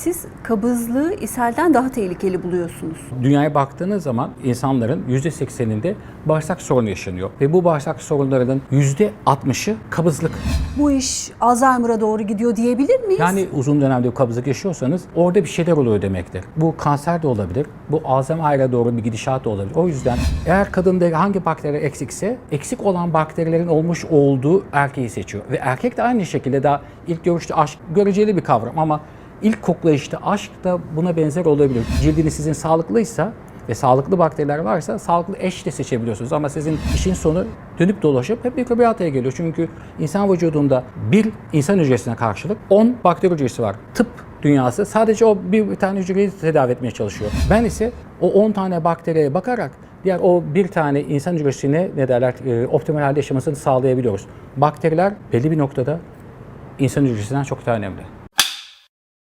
siz kabızlığı ishalden daha tehlikeli buluyorsunuz. Dünyaya baktığınız zaman insanların %80'inde bağırsak sorunu yaşanıyor. Ve bu bağırsak sorunlarının %60'ı kabızlık. Bu iş Alzheimer'a doğru gidiyor diyebilir miyiz? Yani uzun dönemde kabızlık yaşıyorsanız orada bir şeyler oluyor demektir. Bu kanser de olabilir. Bu Alzheimer'a doğru bir gidişat da olabilir. O yüzden eğer kadında hangi bakteriler eksikse eksik olan bakterilerin olmuş olduğu erkeği seçiyor. Ve erkek de aynı şekilde daha ilk görüşte aşk göreceli bir kavram ama ilk koklayışta aşk da buna benzer olabilir. Cildiniz sizin sağlıklıysa ve sağlıklı bakteriler varsa sağlıklı eş de seçebiliyorsunuz. Ama sizin işin sonu dönüp dolaşıp hep mikrobiyataya geliyor. Çünkü insan vücudunda bir insan hücresine karşılık 10 bakteri hücresi var. Tıp dünyası sadece o bir, tane hücreyi tedavi etmeye çalışıyor. Ben ise o 10 tane bakteriye bakarak diğer o bir tane insan hücresine ne derler e, optimal halde yaşamasını sağlayabiliyoruz. Bakteriler belli bir noktada insan hücresinden çok daha önemli.